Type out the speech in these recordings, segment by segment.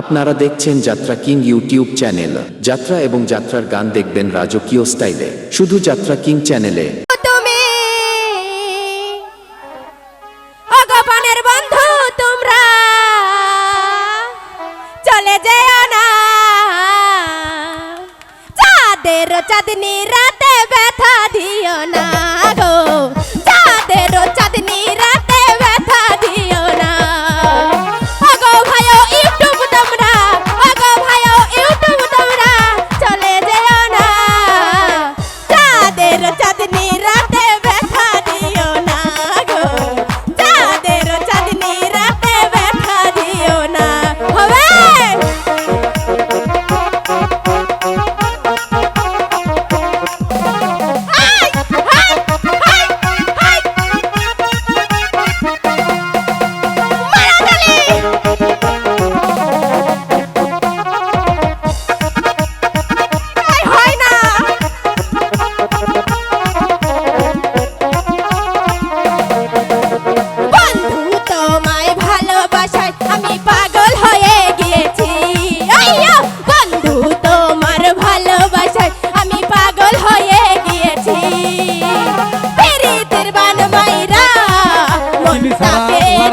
আপনারা দেখছেন যাত্রা কিং ইউটিউব চ্যানেল। যাত্রা এবং যাত্রার গান দেখবেন রাজকীয় স্টাইলে। শুধু যাত্রা কিং চ্যানেলে। চাঁদনি রাতে ব্যথা দিও না গো।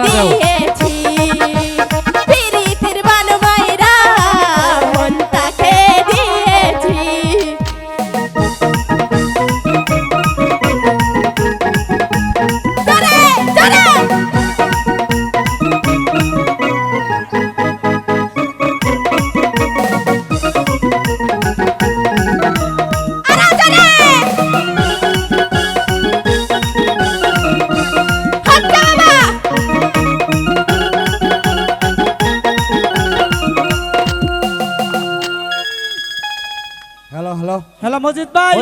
দাও। হ্যালো হ্যালো হ্যালো মজিদ ভাই